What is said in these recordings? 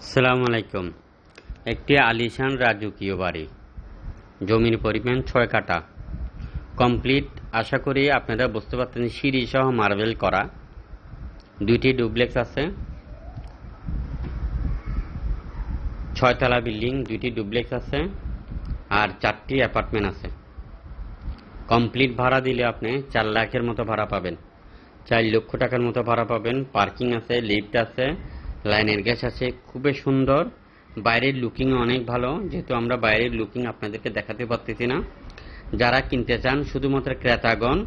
সালাম আলাইকুম। একটি আলিশান রাজকীয় বাড়ি। জমির পরিমাণ ছয় কাটা কমপ্লিট, আশা করি আপনারা বুঝতে পারছেন সিঁড়ি সহ মার্বেল করা। দুইটি ডুপ্লেক্স আছে। ছয়তলা বিল্ডিং, দুইটি ডুপ্লেক্স আছে আর চারটি অ্যাপার্টমেন্ট আছে। কমপ্লিট ভাড়া দিলে আপনি চার লাখের মতো ভাড়া পাবেন। চার লক্ষ টাকার মতো ভাড়া পাবেন। পার্কিং আছে, লিফট আছে। লাইনের গ্যাস আছে। খুবই সুন্দর। বাইরের লুকিং অনেক ভালো। যেহেতু আমরা বাইরের লুকিং আপনাদেরকে দেখাতে পারতেছি না। যারা কিনতে চান, শুধুমাত্র ক্রেতাগণ,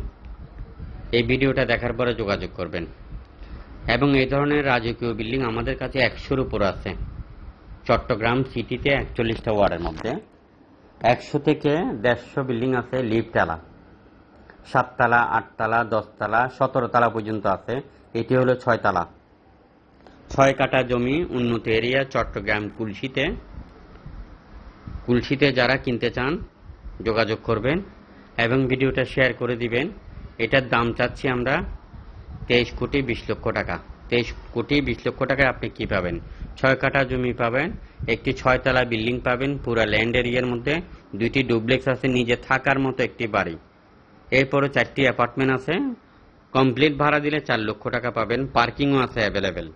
এই ভিডিওটা দেখার পরে যোগাযোগ করবেন। এবং এই ধরনের রাজকীয় বিল্ডিং আমাদের কাছে একশোর উপর আছে। চট্টগ্রাম সিটিতে একচল্লিশটা ওয়ার্ডের মধ্যে। একশো থেকে দেড়শো বিল্ডিং আছে লিফটালা সাততলা, আটতলা, দশতলা সতেরো তলা পর্যন্ত আছে। এটি হলো ছয়তলা। ছয় কাটা জমি উন্নত এরিয়া, চট্টগ্রাম কুলসিতে। কুলসিতে যারা কিনতে চান, যোগাযোগ করবেন এবং ভিডিওটা শেয়ার করে দিবেন। এটার দাম চাচ্ছি আমরা তেইশ কোটি বিশ লক্ষ টাকা। তেইশ কোটি বিশ লক্ষ টাকায় আপনি কি পাবেন? ছয় কাটা জমি পাবেন, একটি ছয়তলা বিল্ডিং পাবেন, পুরা ল্যান্ড এরিয়ার মধ্যে দুইটি ডুপ্লেক্স আছে, নিজে থাকার মতো একটি বাড়ি। এরপরে চারটি অ্যাপার্টমেন্ট আছে, কমপ্লিট ভাড়া দিলে চার লক্ষ টাকা পাবেন, পার্কিংও আছে অ্যাভেলেবেল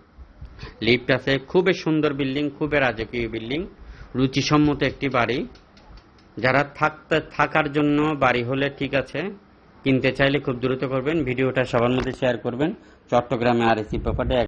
লিফট আছে, খুবই সুন্দর বিল্ডিং, খুবই রাজকীয় বিল্ডিং। রুচিসম্মত একটি বাড়ি। যারা থাকতে, থাকার জন্য বাড়ি হলে ঠিক আছে, কিনতে চাইলে খুব দ্রুত করবেন। ভিডিওটা সবার মধ্যে শেয়ার করবেন। চট্টগ্রামে আর এসি প্রপার্টি